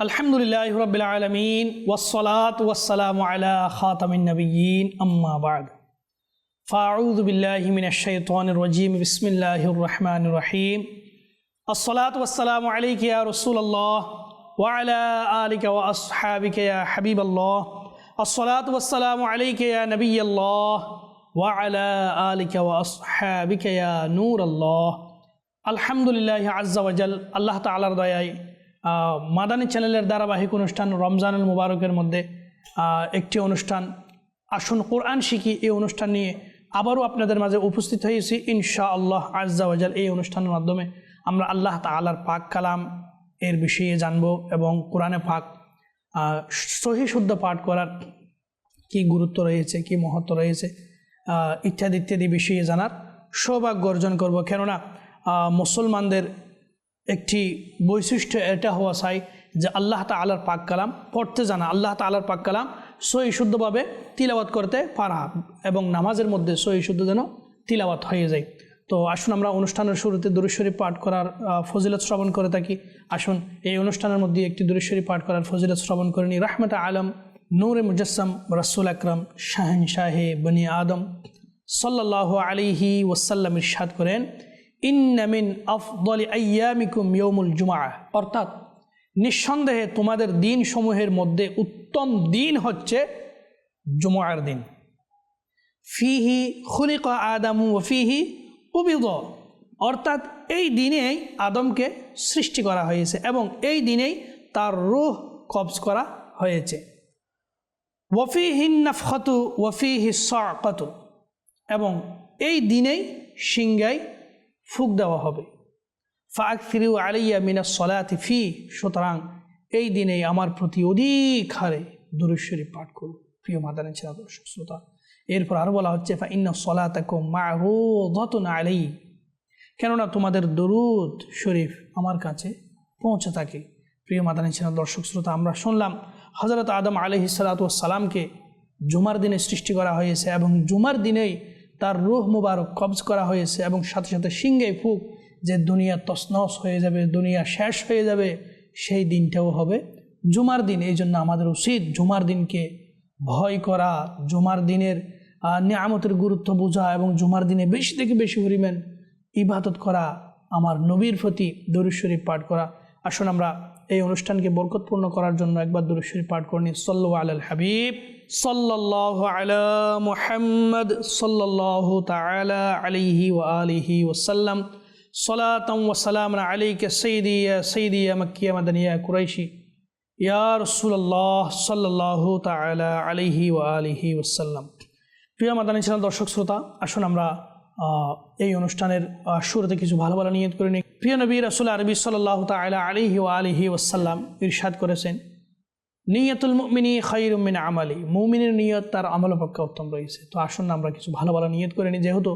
الحمد لله رب العالمين والصلاة والسلام على خاتم النبيين أما بعد فأعوذ بالله من الشيطان الرجيم بسم الله الرحمن الرحيم الصلاة والسلام عليك يا رسول الله وعلى آلك وأصحابك يا حبيب الله الصلاة والسلام عليك يا نبي الله وعلى آلك وأصحابك يا نور الله الحمد لله عز وجل الله تعالى رضايا মাদানী চ্যানেলের ধারাবাহিক অনুষ্ঠান রমজানুল মুবারকের মধ্যে একটি অনুষ্ঠান। আসুন কোরআন শিখি, এই অনুষ্ঠান নিয়ে আবারও আপনাদের মাঝে উপস্থিত হয়েছি। ইনশা আল্লাহ আজাল এই অনুষ্ঠানের মাধ্যমে আমরা আল্লাহ তালার পাক কালাম এর বিষয়ে জানব এবং কোরআনে পাক সহি শুদ্ধ পাঠ করার কি গুরুত্ব রয়েছে, কি মহত্ব রয়েছে ইত্যাদি ইত্যাদি বিষয়ে জানার সৌভাগ্য অর্জন করব। কেননা মুসলমানদের একটি বৈশিষ্ট্য এটা হওয়া চাই যে আল্লাহ তালার পাক কালাম পড়তে জানা। আল্লাহ তালার পাক কালাম সহি শুদ্ধভাবে তিলাবাত করতে পারা এবং নামাজের মধ্যে সহি শুদ্ধ যেন তিলাবাত হয়ে যায়। তো আসুন আমরা অনুষ্ঠানের শুরুতে দুরুশ্বরী পাঠ করার ফজিলত শ্রবণ করে থাকি। আসুন এই অনুষ্ঠানের মধ্যে একটি দুরুশ্বরী পাঠ করার ফজিলত শ্রবণ করে নিই। রাহমত আলম নূরে মুজাসম রসুল আকরম শাহিন শাহে বনি আদম সাল্লাহ আলিহি ওসাল্লাম ইরশাদ করেন ইন্নামিন আফদলি আয়ামিকুম ইয়মুল জুমা অর্থাৎ, নিঃসন্দেহে তোমাদের দিন সমূহের মধ্যে উত্তম দিন হচ্ছে জুমার দিন। ফিহি খুলিক আদামু ফিহি উবিদ। অর্থাৎ, এই দিনেই আদমকে সৃষ্টি করা হয়েছে এবং এই দিনেই তার রুহ কবজ করা হয়েছে। ওয়ফিহিন নাফখতু ওয়ফিহি সাকতু এবং এই দিনেই সিংগাই ফুক দেওয়া হবে। ফাক ফিরিউ আলাইয়া মিনা সলাতি ফি, সুতরাং এই দিনেই আমার প্রতি অধিক হারে দুরুশ্বরী পাঠ করুন। প্রিয় মাদানী ছিল দর্শক শ্রোতা, এরপর আরও বলা হচ্ছে, ফা ইন্না সলাতাকো মারুদতুন আলাই কেননা তোমাদের দরুদ শরীফ আমার কাছে পৌঁছে থাকে। প্রিয় মাদানী ছিল দর্শক শ্রোতা, আমরা শুনলাম হজরত আদম আলহি সালাতামকে জুমার দিনে সৃষ্টি করা হয়েছে এবং জুমার দিনেই তার রুহ মুবারক কবজ করা হয়েছে এবং সাথে সাথে সিংহে ফুক যে দুনিয়া তসনস হয়ে যাবে, দুনিয়া শেষ হয়ে যাবে, সেই দিনটাও হবে জুমার দিন। এই জন্য আমাদের উচিত জুমার দিনকে ভয় করা, জুমার দিনের নিয়ামতের গুরুত্ব বোঝা এবং জুমার দিনে বেশি থেকে বেশি পরিমাণ ইবাদত করা, আমার নবীর প্রতি দরুশ্বরী পাঠ করা। আসুন আমরা এই অনুষ্ঠানকে বরকতপূর্ণ করার জন্য একবার দরুশ্বরী পাঠ করে নিই সল্লু আল হাবিব সাল্লাহ আলা আলিহি আলিহি ওসাল্লাম সলাতম ওসালাম আলিকে সৈদিয়া সৈদিয়া মক্কিয়া মাদানিয়া কুরাইশি। ইয়া রসুল্লাহ সাল্লাহ তালা আলিহি ও আলিহি ওসাল্লাম প্রিয় মাদানী ছিলেন দর্শক, শ্রোতা, আসুন আমরা এই অনুষ্ঠানের শুরুতে কিছু ভালো ভালো নিয়ত করে নিই। প্রিয় নবী রসুল আরবি সাল্লাহ তালা আলিহি ও আলিহি ওসাল্লাম ইরশাদ করেছেন, নিয়তুল মুমিনী খৈরুমিন আমালি। মুমিনের নিয়ত তার আমল পক্ষে উত্তম রয়েছে। তো আসুন আমরা কিছু ভালো ভালো নিয়ত করে নিই, যেহেতু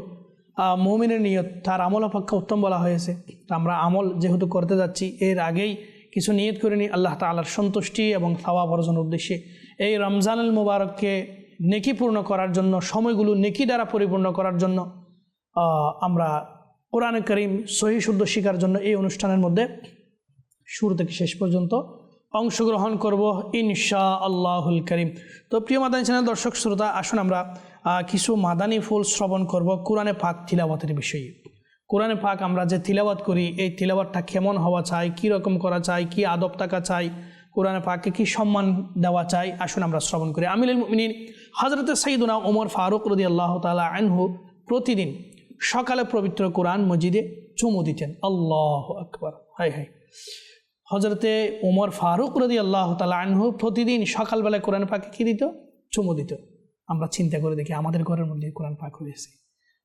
মুমিনের নিয়ত তার আমল পক্ষে উত্তম বলা হয়েছে। তো আমরা আমল যেহেতু করতে যাচ্ছি, এর আগেই কিছু নিয়ত করে নিই আল্লাহ তালার সন্তুষ্টি এবং থাওয়া অর্জনের উদ্দেশ্যে। এই রমজানুল মুবারককে নেকিপূর্ণ করার জন্য, সময়গুলো নেকি দ্বারা পরিপূর্ণ করার জন্য আমরা কোরআন করিম সহি শুদ্ধ শিকার জন্য এই অনুষ্ঠানের মধ্যে শুরু থেকে শেষ পর্যন্ত অংশগ্রহণ করব ইনশা আল্লাহুল করিম। তো প্রিয় মাদানী চ্যানেল, দর্শক, শ্রোতা, আসুন আমরা কিছু মাদানী ফুল শ্রবণ করব কোরআনে পাক তিলাওয়াতের বিষয়ে। কোরআনে পাক আমরা যে তিলাওয়াত করি, এই তিলাওয়াতটা কেমন হওয়া চাই, কী রকম করা চাই, কি আদব থাকা চাই, কোরআনে পাককে কি সম্মান দেওয়া চাই, আসুন আমরা শ্রবণ করি। আমিল হজরত সঈদুনা ওমর ফারুক রদি আল্লাহ তালা আনহু প্রতিদিন সকালে পবিত্র কোরআন মজিদে চুমু দিতেন। আল্লাহ আকবর। হাই হাই। হজরতে ওমর ফারুক রদি আল্লাহ তালা আনহু প্রতিদিন সকালবেলায় কোরআন পাকে কী দিত? চুমু দিত। আমরা চিন্তা করে দেখি, আমাদের ঘরের মধ্যে কোরআন পাক হয়েছে।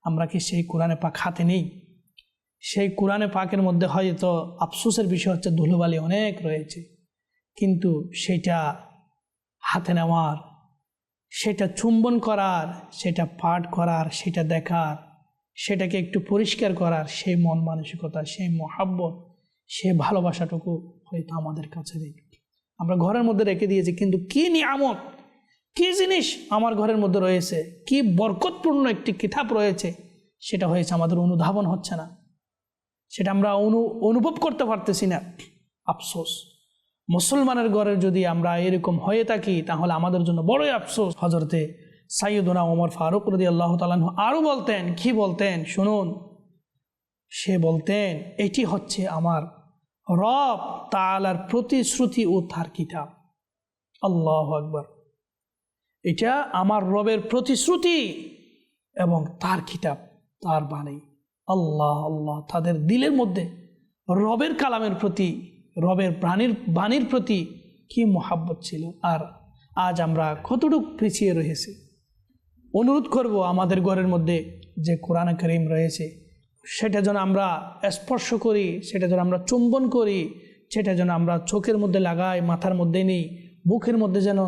আমরা কি সেই কোরআনে পাক হাতে নেই? সেই কোরআনে পাকের মধ্যে হয়তো আফসোসের বিষয় হচ্ছে ধুলোবালি অনেক রয়েছে। কিন্তু সেটা হাতে নেওয়ার, সেটা চুম্বন করার, সেটা পাঠ করার, সেটা দেখার সেটাকে একটু পরিষ্কার করার সেই মন মানসিকতা, সেই মহাব্বত, সে ভালোবাসাটুকু হয়তো আমাদের কাছে নেই। আমরা ঘরের মধ্যে রেখে দিয়েছি, কিন্তু কি নিয়ামত, কি জিনিস আমার ঘরের মধ্যে রয়েছে, কি বরকতপূর্ণ একটি কিতাব রয়েছে, সেটা হয়েছে আমাদের অনুধাবন হচ্ছে না। সেটা আমরা অনু, অনুভব করতে পারতেছি না। আফসোস। মুসলমানের ঘরের যদি আমরা এরকম হয়ে থাকি, তাহলে আমাদের জন্য বড়ই আফসোস। হজরতে সাইয়দুনা ওমর ফারুক রদি আল্লাহ তালাহ আরও বলতেন, কি বলতেন? শুনুন। সে বলতেন, এটি হচ্ছে আমার রব তালার প্রতিশ্রুতি ও তার কিতাব। আল্লাহ আকবর। এটা আমার রবের প্রতিশ্রুতি এবং তার কিতাব, তার বাণী। আল্লাহ আল্লাহ, তাদের দিলের মধ্যে রবের কালামের প্রতি, রবের প্রাণীর বাণীর প্রতি কি মহাব্বত ছিল। আর আজ আমরা কতটুকু পিছিয়ে রয়েছি। অনুরোধ করব আমাদের ঘরের মধ্যে যে কোরআন করিম রয়েছে, সেটা যেন আমরা স্পর্শ করি, সেটা যেন আমরা চুম্বন করি, সেটা যেন আমরা চোখের মধ্যে লাগাই, মাথার মধ্যে নিই, বুকের মধ্যে যেন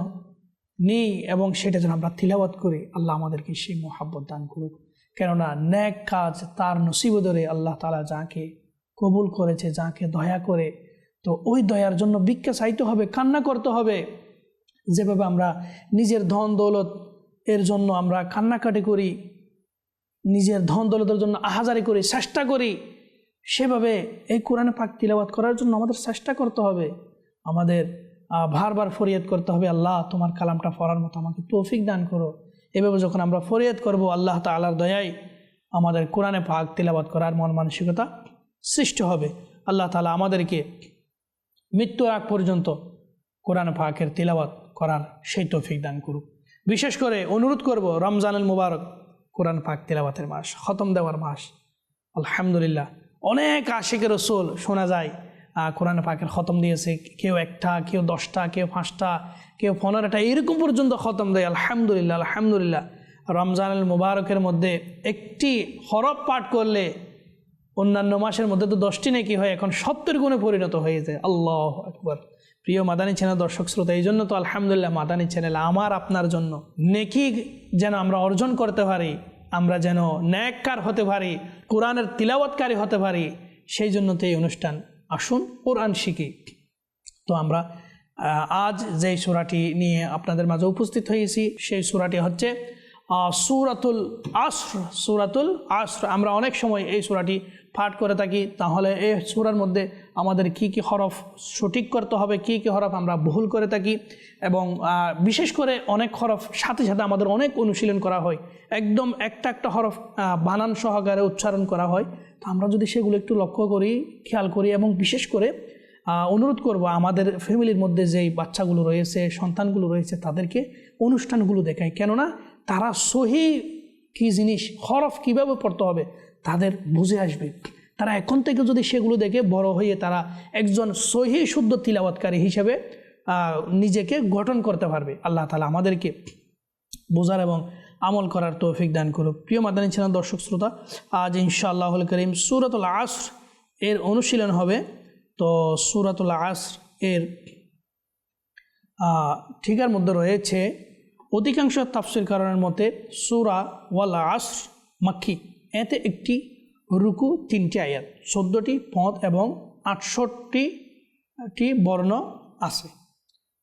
নেই, এবং সেটা যেন আমরা তিলাবাত করি। আল্লাহ আমাদেরকে সেই মহাব্বত দান করুক। কেননা ন্যাক কাজ তার নসিব ধরে আল্লাহ তালা যাকে কবুল করেছে, যাকে দয়া করে, তো ওই দয়ার জন্য ভিক্ষা চাইতে হবে, কান্না করতে হবে। যেভাবে আমরা নিজের ধন দৌলত এর জন্য আমরা কান্নাকাটি করি, নিজের ধন দৌলতের জন্য আহাজারি করি, চেষ্টা করি। সেভাবে এই কোরআনে পাক তিলাবাত করার জন্য আমাদের চেষ্টা করতে হবে। আমাদের বারবার ফরিয়াদ করতে হবে, আল্লাহ তোমার কালামটা পড়ার মতো আমাকে তৌফিক দান করো। এভাবে যখন আমরা ফরিয়াদ করব, আল্লাহ তালার দয়ায় আমাদের কোরআনে পাক তিলাবাত করার মন মানসিকতা সৃষ্টি হবে। আল্লাহ তালা আমাদেরকে মৃত্যু আগ পর্যন্ত কোরআন পাকের তিলাবাত করার সেই তৌফিক দান করুক। বিশেষ করে অনুরোধ করব রমজানুল মুবারক, কোরআন পাক তিলাবাতের মাস, খতম দেওয়ার মাস। আলহামদুলিল্লাহ, অনেক আশিকের রসুল শোনা যায় কোরআন পাকের খতম দিয়েছে, কেউ একটা, কেউ দশটা, কেউ পাঁচটা, কেউ পনেরোটা, এরকম পর্যন্ত খতম দেয়। আলহামদুলিল্লাহ আলহামদুলিল্লাহ। রমজানুল মুবারকের মধ্যে একটি হরফ পাঠ করলে অন্যান্য মাসের মধ্যে তো দশটি নাকি হয়, এখন সত্তর গুণে পরিণত হয়ে যায়। আল্লাহ একবার প্রিয় মাদানী চ্যানেল দর্শক শ্রোতা, এই জন্য তো আলহামদুলিল্লাহ মাদানী চ্যানেল আমার আপনার জন্য। নেকি যেন আমরা অর্জন করতে পারি, আমরা যেন ন্যাককার হতে পারি, কোরআনের তিলাওয়াতকারী হতে পারি, সেই জন্য তো এই অনুষ্ঠান। আসুন, কোরআন শিখি। তো আমরা আজ যেই সুরাটি নিয়ে আপনাদের মাঝে উপস্থিত হয়েছি, সেই সুরাটি হচ্ছে সূরাতুল আশ্র সূরাতুল আশ্র আমরা অনেক সময় এই সুরাটি পাঠ করে থাকি। তাহলে এই সুরার মধ্যে আমাদের কি কি হরফ সঠিক করতে হবে, কি কি হরফ আমরা ভুল করে থাকি এবং বিশেষ করে অনেক হরফ সাথে সাথে আমাদের অনেক অনুশীলন করা হয়। একদম একটা একটা হরফ বানান সহকারে উচ্চারণ করা হয়। তো আমরা যদি সেগুলো একটু লক্ষ্য করি, খেয়াল করি এবং বিশেষ করে অনুরোধ করব আমাদের ফ্যামিলির মধ্যে যেই বাচ্চাগুলো রয়েছে, সন্তানগুলো রয়েছে, তাদেরকে অনুষ্ঠানগুলো দেখায় কেননা তারা সহি কি জিনিস হরফ কীভাবে পড়তে হবে, তাদের বুঝে আসবে। তারা এখন থেকে যদি সেগুলো দেখে বড় হয়ে তারা একজন সহি শুদ্ধ তিলাবাতকারী হিসেবে নিজেকে গঠন করতে পারবে। আল্লাহ তালা আমাদেরকে বোঝার এবং আমল করার তৌফিক দান করুক। প্রিয় মাদানী ছিলেন দর্শক শ্রোতা, আজ ইনশাআল্লাহুল করিম সুরাতুল আসর এর অনুশীলন হবে। তো সুরাতুল আসর এর ঠিকার মধ্যে রয়েছে অধিকাংশ তাফসির কারণের মতে সুরা ওয়াল আসর মাক্ষি এতে একটি রুকু, তিনটি আয়াত, চোদ্দোটি পদ এবং আটষট্টিটি বর্ণ আছে।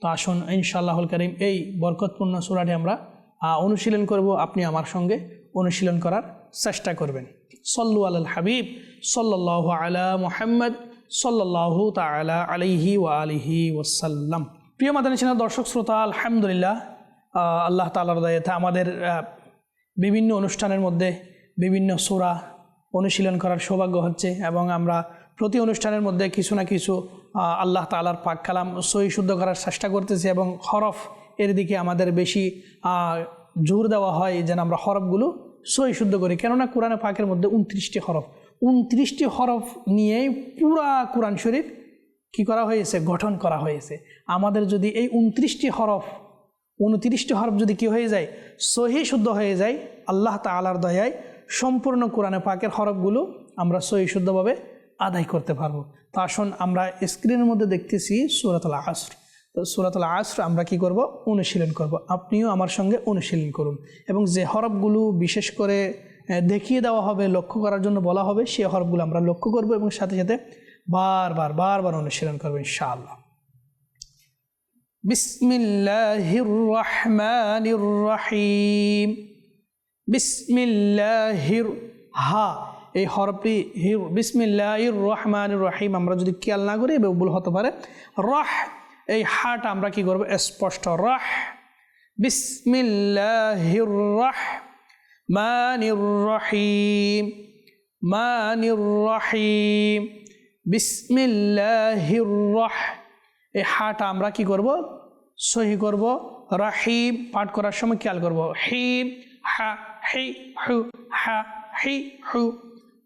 তো আসুন, ইনশাআল্লাহুল করিম, এই বরকতপূর্ণ সুরাটি আমরা অনুশীলন করব। আপনি আমার সঙ্গে অনুশীলন করার চেষ্টা করবেন। সল্লু আল হাবিব সাল্লাহ আলা মোহাম্মদ সাল্লাহু তালা আলিহি ওয়া আলিহি ওসাল্লাম প্রিয় মাদানী দর্শক, শ্রোতা, আলহামদুলিল্লাহ আল্লাহ তালার দায়িত্বে আমাদের বিভিন্ন অনুষ্ঠানের মধ্যে বিভিন্ন সোরা অনুশীলন করার সৌভাগ্য হচ্ছে এবং আমরা প্রতি অনুষ্ঠানের মধ্যে কিছু না কিছু আল্লাহ তালার পাক কালাম সহি শুদ্ধ করার চেষ্টা করতেছি এবং হরফ এর দিকে আমাদের বেশি জোর দেওয়া হয় যেন আমরা হরফগুলো সহি শুদ্ধ করি। কেননা কোরআনে পাকের মধ্যে উনত্রিশটি হরফ। উনত্রিশটি হরফ নিয়েই পুরা কোরআন শরীফ কি করা হয়েছে? গঠন করা হয়েছে। আমাদের যদি এই উনত্রিশটি হরফ উনত্রিশটি হরফ যদি কি হয়ে যায়, সহি শুদ্ধ হয়ে যায়, আল্লাহ তালার দয়ায় সম্পূর্ণ কোরআনে পাকের হরফগুলো আমরা সহি শুদ্ধভাবে আদায় করতে পারব। তো আসুন আমরা স্ক্রিনের মধ্যে দেখতেছি সুরাতুল আসর। তো সুরাতুল আসর আমরা কি করব? অনুশীলন করব। আপনিও আমার সঙ্গে অনুশীলন করুন এবং যে হরফগুলো বিশেষ করে দেখিয়ে দেওয়া হবে, লক্ষ্য করার জন্য বলা হবে সেই হরফগুলো আমরা লক্ষ্য করব এবং সাথে সাথে বারবার বারবার অনুশীলন করব ইনশাআল্লাহ। بسم الله الرحمن الرحيم بسم الله হা এই হরফটি বিসমিল্লাহ রহমান রহিম আমরা যদি খেয়াল না করি এভাবে ভুল হতে পারে রহ এই হাটা আমরা কি করব স্পষ্ট রাহ বিসমিল্লাহির রাহ মানির রহিম মানির রহিম বিসমিল্লাহির রাহ এই হাটা আমরা কি করব? সহি করব। রাহিম পাঠ করার সময় খেয়াল করব। হিম, হা, হি, হু, হা, হি, হু।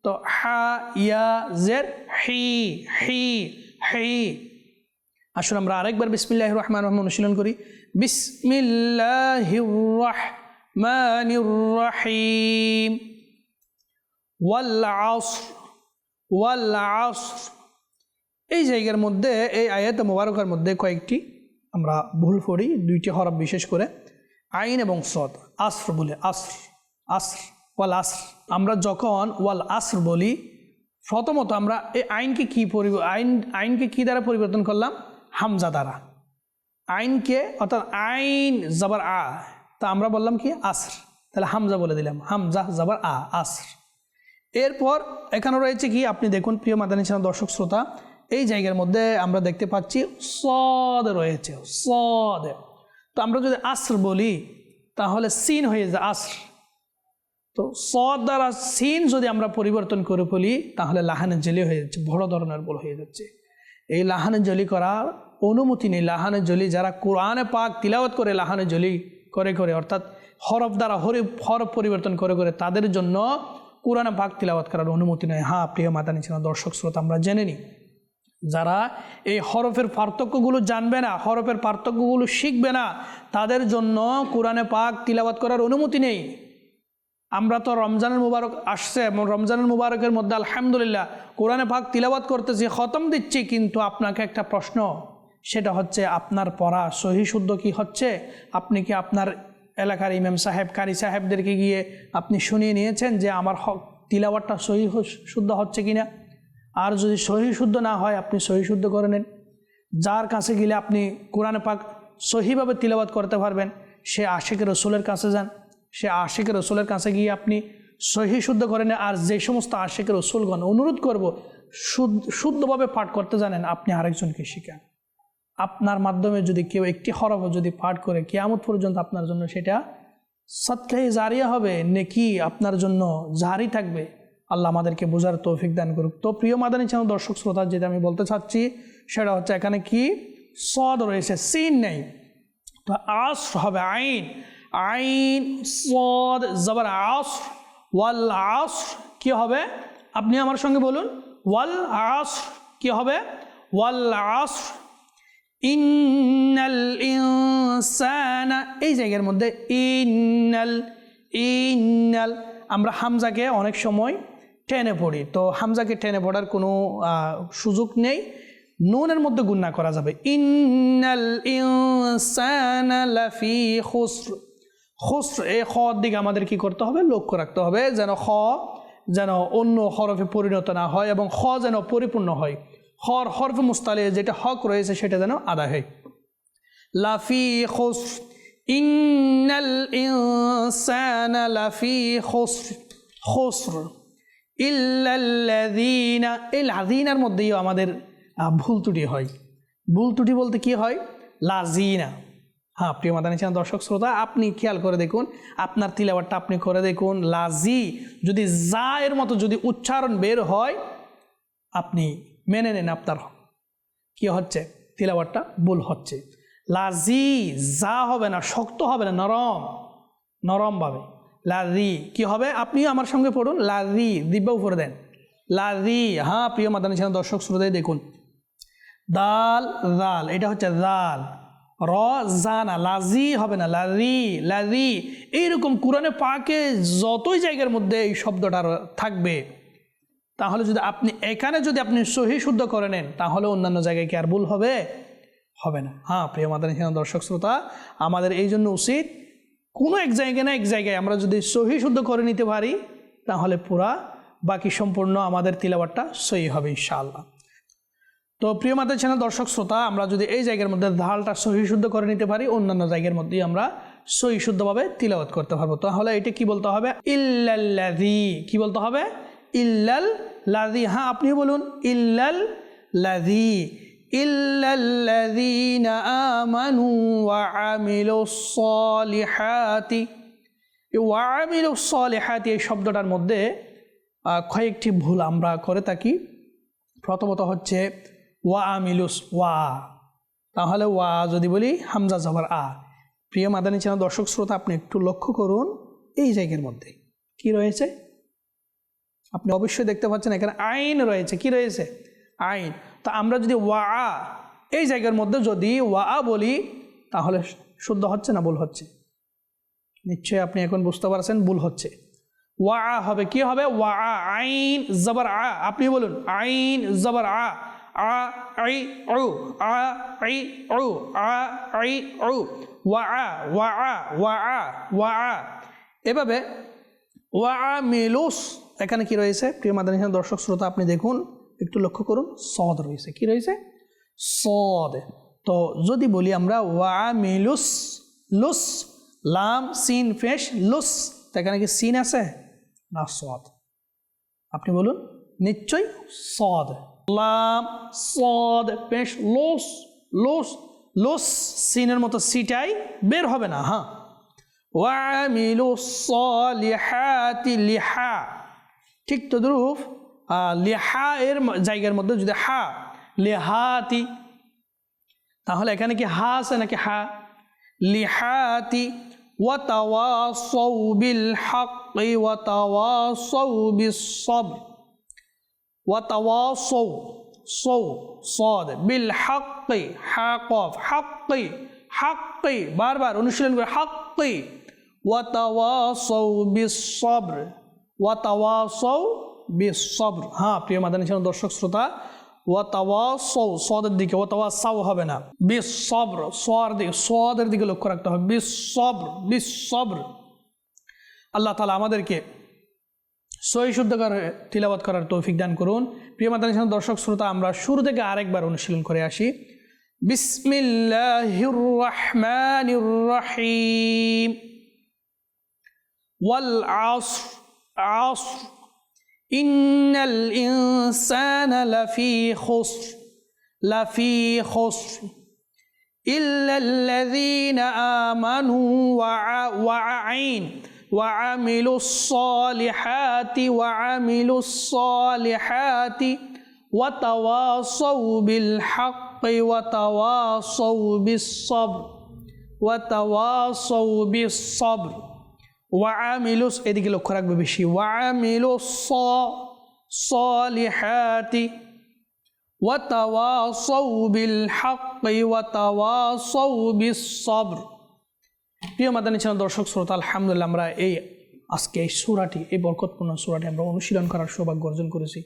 তো হা, ইয়া, জের, হি হি হি। আসুন আমরা আরেকবার বিসমিল্লাহ রহমান রহমান অনুশীলন করি। বিসমিল্লাহ রহমানির রহিম। ওয়াল আসর ওয়াল আসর এই জায়গার মধ্যে, এই আয়াত মোবারকের মধ্যে কয়েকটি আমরা ভুল করি দুইটি হরফ বিশেষ করে। আইন এবং সদ আসর বলে, আসর আসর, ওয়াল আসর। আমরা যখন ওয়াল আসর বলি, প্রথমত আমরা এই আইনকে কী পরি, আইন, আইনকে কী দ্বারা পরিবর্তন করলাম? হামজা দ্বারা। আইনকে, অর্থাৎ আইন জাবার আ, তা আমরা বললাম কি? আসর। তাহলে হামজা বলে দিলাম। হামজা জাবার আ, আসর। এরপর এখানে রয়েছে কি? আপনি দেখুন, প্রিয় মাদানী দর্শক, শ্রোতা এই জায়গার মধ্যে আমরা দেখতে পাচ্ছি সদ রয়েছে, সদ। তো আমরা যদি আসর বলি, তাহলে সিন হয়ে যায় আসর। তো সদ দ্বারা সিন যদি আমরা পরিবর্তন করে ফেলি তাহলে লাহানে জেলি হয়ে যাচ্ছে, বড় ধরনের বল হয়ে যাচ্ছে। এই লাহানে জলি করার অনুমতি নেই। লাহানে জলি যারা কোরআনে পাক তিলাওয়াত করে লাহানে জলি করে করে, অর্থাৎ হরফ দ্বারা হরি, হরফ পরিবর্তন করে করে, তাদের জন্য কোরআনে পাক তিলাওয়াত করার অনুমতি নেই। হ্যাঁ প্রিয় মাতা ছিল, দর্শক, শ্রোতা, আমরা জেনে নিই। যারা এই হরফের পার্থক্যগুলো জানবে না, হরফের পার্থক্যগুলো শিখবে না, তাদের জন্য কোরআনে পাক তিলাওয়াত করার অনুমতি নেই। আমরা তো রমজানের মুবারক আসছে রমজানের মুবারকের মধ্যে আলহামদুলিল্লাহ কোরআনে পাক তিলাওয়াত করতেছি, খতম দিচ্ছি, কিন্তু আপনাকে একটা প্রশ্ন, সেটা হচ্ছে আপনার পড়া সহি শুদ্ধ কি হচ্ছে? আপনি কি আপনার এলাকার ইমাম সাহেব, কারি সাহেবদেরকে গিয়ে আপনি শুনিয়ে নিয়েছেন যে আমার হক তিলাওয়াতটা সহি শুদ্ধ হচ্ছে কিনা? আর যদি সহি শুদ্ধ না হয়, আপনি সহি শুদ্ধ করে নেন। যার কাছে গেলে আপনি কোরআনে পাক সহিভাবে তিলাবাত করতে পারবেন, সে আশেকের রসুলের কাছে যান। সে আশেকের রসুলের কাছে গিয়ে আপনি সহি শুদ্ধ করে নেন আর যে সমস্ত আশেকের রসুলগণ অনুরোধ করব শুদ্ধভাবে পাঠ করতে জানেন, আপনি আরেকজনকে শিখান। আপনার মাধ্যমে যদি কেউ একটি হরফ যদি পাঠ করে, কেয়ামত পর্যন্ত আপনার জন্য সেটা সৎকাই জারিয়া হবে, নেকি আপনার জন্য জারি থাকবে। আল্লাহ আমাদেরকে বোঝার তৌফিক দান করুক। তো প্রিয় মাদানী চ্যানেল দর্শক শ্রোতা, যেটা আমি বলতে চাচ্ছি, সেটা হচ্ছে এখানে কি? সদ রয়েছে, সিন নেই। তো আস হবে আইন। আইন, সদ, জবর আস ওয়াল আস কি হবে? আপনি আমার সঙ্গে বলুন। ওয়াল আস কি হবে? ওয়াল আস ইন্নাল ইনসানা, এই জায়গার মধ্যে ইন্নাল ইন্নাল। আমরা হামজাকে অনেক সময় টেনে পড়ি। তো হামজাকে টেনে পড়ার কোনো সুযোগ নেই। নুনের মধ্যে গুন্না করা যাবে। ইন্নাল ইনসানা লাফি খুসর। খুসর, এই খ দিকে আমাদের কি করতে হবে? লক্ষ্য রাখতে হবে যেন খ যেন অন্য হরফে পরিণত না হয় এবং খ যেন পরিপূর্ণ হয়। হর হরফে মুস্তালে যেটা হক রয়েছে সেটা যেন আদায় হয়। লাফি খুসর। ইন্নাল ইনসানা লাফি খুসর। খুসর। ইল্লাল্লাযীনা, এই লাযীনার মধ্যেই আমাদের ভুল ত্রুটি হয়। ভুল ত্রুটি বলতে কি হয়? লাজিনা হ্যাঁ প্রিয় মাদানী চ্যানেল, দর্শক, শ্রোতা, আপনি খেয়াল করে দেখুন, আপনার তিলাবারটা আপনি করে দেখুন। লাজি যদি যা এর মতো যদি উচ্চারণ বের হয়, আপনি মেনে নেন আপনার কি হচ্ছে? তিলাবারটা ভুল হচ্ছে। লাজি যা হবে না, শক্ত হবে না, নরম। নরমভাবে। লাজি। কি হবে? আপনিও আমার সঙ্গে পড়ুন। লাজি, দিব্য উপরে দেন। লাজি হ্যাঁ প্রিয় মাদানী চ্যানেল, দর্শক শ্রোতাই দেখুন। দাল দাল এটা হচ্ছে দাল র, জানা, লাজি হবে না, লাজি লাজি। এইরকম কোরআনে পাকে যতই জায়গার মধ্যে এই শব্দটা থাকবে। তাহলে যদি আপনি, এখানে যদি আপনি সহি শুদ্ধ করে নেন, তাহলে অন্যান্য জায়গায় কি আর ভুল হবে? হবে না। হ্যাঁ প্রিয় মাদানী চ্যানেল, দর্শক শ্রোতা, আমাদের এই জন্য উচিত কোনো এক জায়গায় না এক জায়গায় আমরা যদি সহি শুদ্ধ করে নিতে পারি, তাহলে পুরা বাকি সম্পূর্ণ আমাদের তিলাবারটা সহি হবে ইনশাআল্লাহ। তো প্রিয় মাতার চ্যানেল, দর্শক শ্রোতা, আমরা যদি এই জায়গার মধ্যে ধালটা সহি শুদ্ধ করে নিতে পারি, অন্যান্য জায়গার মধ্যেই আমরা সহি শুদ্ধভাবে তিলাবাত করতে পারব। তাহলে এটা কি বলতে হবে? ইল্লাল্লাদি কি বলতে হবে? ইল্লাল লাদি হ্যাঁ আপনি বলুন ইল্লাল লাদি ইল্লাল্লাযীনা আমানু ওয়া আমিলুস সালিহাতি, ওয়া আমিলুস এই শব্দটার মধ্যে কয়েকটি ভুল আমরা করে থাকি। প্রথমত হচ্ছে ওয়া আমিলুস ওয়া। তাহলে ওয়া যদি বলি হামজা জবর আ। প্রিয় মাদানী চ্যানেল দর্শক শ্রোতা, আপনি একটু লক্ষ্য করুন এই জায়গার মধ্যে। কি রয়েছে? আপনি অবশ্যই দেখতে পাচ্ছেন এখানে আইন রয়েছে। কি রয়েছে? আইন। তো আমরা যদি ওয়া আ এই জায়গার মধ্যে যদি ওয়া আ বলি, তাহলে শুদ্ধ হচ্ছে না ভুল হচ্ছে? নিশ্চয়ই আপনি এখন বুঝতে পারছেন ভুল হচ্ছে। ওয়া আ হবে কি হবে? ওয়া আ আইন, জবর, আ। আপনি বলুন, আইন, জবর, আ। আ, আই আ আই আ, আই ও ওয়া, আ ওয়া আ ওয়া আ ওয়া, আ। এভাবে ওয়া মিলুস, এখানে কি রয়েছে? প্রিয় মাদানী দর্শক, শ্রোতা, আপনি দেখুন। একটু লক্ষ্য করুন, সদ রয়েছে। কি রয়েছে? সদ। তো যদি বলি আমরা, ওয়া মিলুস লুস, লাম, সিন ফেশ লুস। এখানে কি সিন আছে? না, সদ। আপনি বলুন, নিশ্চয়ই সদ। লাম, সদ পেশ লোস লোস লোস, সিনের মতো সিটাই বের হবে না হ্যাঁ। ওয়ামিলু সলিহাতি লিহা। ঠিক তদ্রুপ লিহা এর ম- জায়গার মধ্যে যদি হা লিহাতি তাহলে এখানে কি হা আছে নাকি হা লিহাতি ওয়াতাওয়াসাউ বিল হাক্কি ওয়াতাওয়াসাউ বিস সবর ওয়াতাওয়াসাউ সৌ সদ বিল হাক্কি হাকফ হাক্কি হাক্কি বারবার অনুশীলন করে হাক্কি ওয়াতাওয়াসাউ বিস সবর ওয়াতাওয়াসাউ বিস হ্যাঁ প্রিয় মাদানী চ্যানেল, দর্শক, শ্রোতা, ওয়াতাওয়াসাউ সদের দিকে, ওয়াতাওয়াসাউ হবে না। বিস সবর সর দিকে সদের দিকে লক্ষ্য রাখতে হবে। বিস সবর বিস সবর আল্লাহ তালা আমাদেরকে সহি শুদ্ধ করে তিলাবাত করার তৌফিক দান করুন। প্রিয় মাতানি দর্শক, শ্রোতা, আমরা শুরু থেকে আরেকবার অনুশীলন করে আসি। বিসমিল্লাহির রহমানির রহিম। ওয়াল আসর আসর إن الإنسان لفي خسر لفي خسر. إلا الذين آمنوا وعين وعملوا الصالحات وعملوا الصالحات وتواصوا بالحق وتواصوا بالصبر وتواصوا بالصبر. ওয়ামিলুস এদিকে লক্ষ্য রাখবে বেশি। ওয়ামিলুস বিল প্রিয় দর্শক, শ্রোতা, আলহামদুলিল্লাহ, আমরা এই আজকে এই সুরাটি, এই বরকতপূর্ণ সুরাটি আমরা অনুশীলন করার সৌভাগ্য অর্জন করেছি।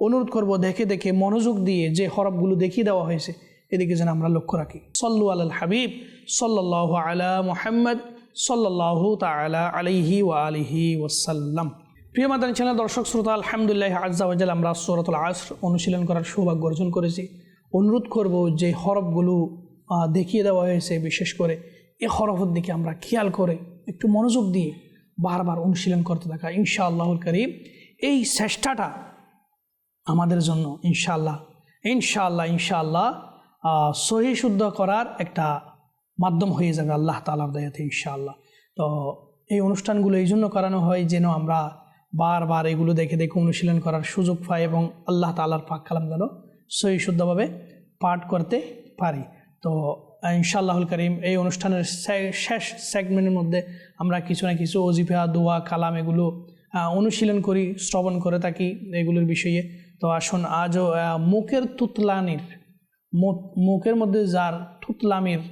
অনুরোধ করব দেখে দেখে, মনোযোগ দিয়ে যে হরফগুলো দেখিয়ে দেওয়া হয়েছে, এদিকে যেন আমরা লক্ষ্য রাখি। সল্লু আল হাবিব সাল্লাহ আলা মোহাম্মদ সাল্লাহ তালা আলিহি ওয়া আলিহি ওয়াসাল্লাম। প্রিয় মাদানী চ্যানেল, দর্শক শ্রোতা, আলহামদুলিল্লাহ আজ্জাওয়াজাল আমরা সুরাতুল আসর অনুশীলন করার সৌভাগ্য অর্জন করেছি। অনুরোধ করব যে হরফগুলো দেখিয়ে দেওয়া হয়েছে, বিশেষ করে এ হরফের দিকে আমরা খেয়াল করে একটু মনোযোগ দিয়ে বারবার অনুশীলন করতে থাকা। ইনশাআল্লাহুল করিম, এই চেষ্টাটা আমাদের জন্য ইনশাআল্লাহ ইনশাআল্লাহ ইনশাআল্লাহ সহি শুদ্ধ করার একটা মাধ্যম হয়ে যাবে আল্লাহ তালার দয়াতে, ইনশাআল্লাহ। তো এই অনুষ্ঠানগুলো এই জন্য করানো হয় যেন আমরা বারবার এগুলো দেখে দেখে অনুশীলন করার সুযোগ পাই এবং আল্লাহ তালার পাক কালাম যেন সহি শুদ্ধভাবে পাঠ করতে পারি। তো ইনশাআল্লাহুল করিম এই অনুষ্ঠানের শেষ সেগমেন্টের মধ্যে আমরা কিছু না কিছু অজিফা দোয়া, কালাম এগুলো অনুশীলন করি, শ্রবণ করে থাকি এগুলোর বিষয়ে। তো আসুন, আজও মুখের তুতলানির মুখের মধ্যে যার থুতলামির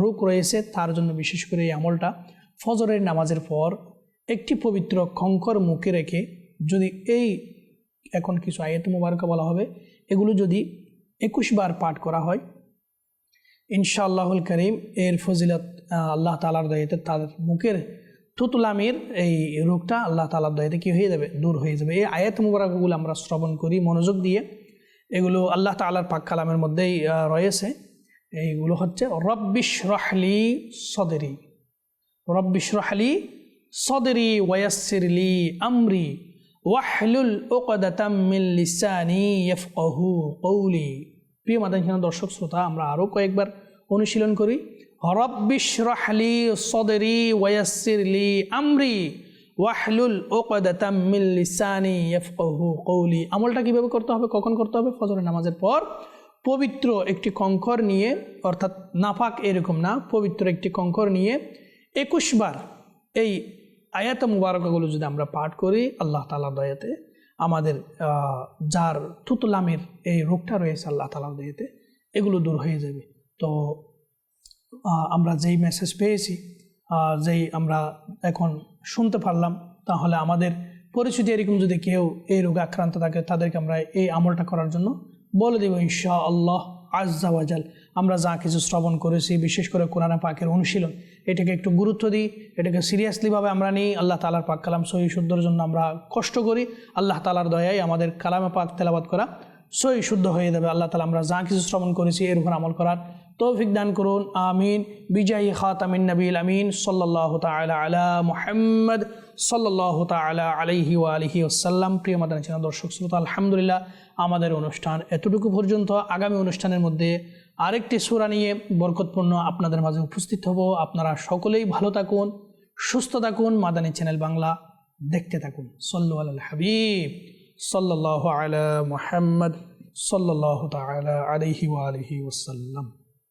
রোগ রয়েছে, তার জন্য বিশেষ করে এই আমলটা ফজরের নামাজের পর একটি পবিত্র খঙ্কর মুখে রেখে যদি এই এখন কিছু আয়াত মুবারকা বলা হবে, এগুলো যদি একুশ বার পাঠ করা হয়, ইনশাআল্লাহুল করিম এর ফজিলত আল্লাহ তালার দয়াতে তাদের মুখের থুতুলামির এই রোগটা আল্লাহ তালার দয়াতে কী হয়ে যাবে? দূর হয়ে যাবে। এই আয়াত মুবারকগুলো আমরা শ্রবণ করি, মনোযোগ দিয়ে এগুলো আল্লাহ তালার পাক কালামের মধ্যেই রয়েছে। এইগুলো হচ্ছে রব্বিশ রহলি সদেরি। রব্বিশ রহলি সদরি ওয়াসিরলি আমরি। ওয়াহলুল উকদাতাম মিন লিসানি ইয়াফকাহু কওলি। প্রিয় মাদান দর্শক শ্রোতা, আমরা আরও কয়েকবার অনুশীলন করি রব্বিশ রাহলি সদরি ওয়াসিরলি আমরি। ওয়াহলুল ওকদাতাম মিন লিসানি ইয়াফকাহু কওলি। আমলটা কীভাবে করতে হবে, কখন করতে হবে? ফজরের নামাজের পর পবিত্র একটি কঙ্কর নিয়ে, অর্থাৎ নাফাক এরকম না, পবিত্র একটি কঙ্কর নিয়ে একুশ বার এই আয়াত মুবারকগুলো যদি আমরা পাঠ করি, আল্লাহ তালা দয়াতে আমাদের যার থুতলামের এই রোগটা রয়েছে আল্লাহ তালার দয়াতে, এগুলো দূর হয়ে যাবে। তো আমরা যেই মেসেজ পেয়েছি যেই আমরা এখন শুনতে পারলাম, তাহলে আমাদের পরিচিতি এরকম যদি কেউ এই রোগে আক্রান্ত থাকে, তাদেরকে আমরা এই আমলটা করার জন্য বলে দেব ইনশা আল্লাহ আজাল আমরা যা কিছু শ্রবণ করেছি, বিশেষ করে কোরআনা পাকের অনুশীলন, এটাকে একটু গুরুত্ব দিই, এটাকে সিরিয়াসলিভাবে আমরা নিই, আল্লাহ তালার পাক কালাম সহি শুদ্ধর জন্য আমরা কষ্ট করি, আল্লাহ তালার দয়ায় আমাদের কালামে পাক তেলাবাদ করা সই শুদ্ধ হয়ে যাবে। আল্লাহ তালা আমরা যা কিছু শ্রবণ করেছি, এর উপর আমল করার তৌফিক দান করুন, আমিন। বিজয়ী খাতামিন নবীল আমিন সাল্লাহ তালা আলা মুহাম্মদ সাল্লাহ তালা আলাইহি ওয়া আলিহি ওসাল্লাম প্রিয় মাদান ছিলেন দর্শক শ্রোতা, আলহামদুলিল্লাহ, আমাদের অনুষ্ঠান এতটুকু পর্যন্ত আগামী অনুষ্ঠানের মধ্যে আরেকটি সুরা নিয়ে বরকতপূর্ণ আপনাদের মাঝে উপস্থিত হব। আপনারা সকলেই ভালো থাকুন, সুস্থ থাকুন, মাদানী চ্যানেল বাংলা দেখতে থাকুন। সল্লু আল হাবিব সাল্লাহ আলা মুহাম্মদ সাল্লাহ তালা আলহি আলিহি ওসাল্লাম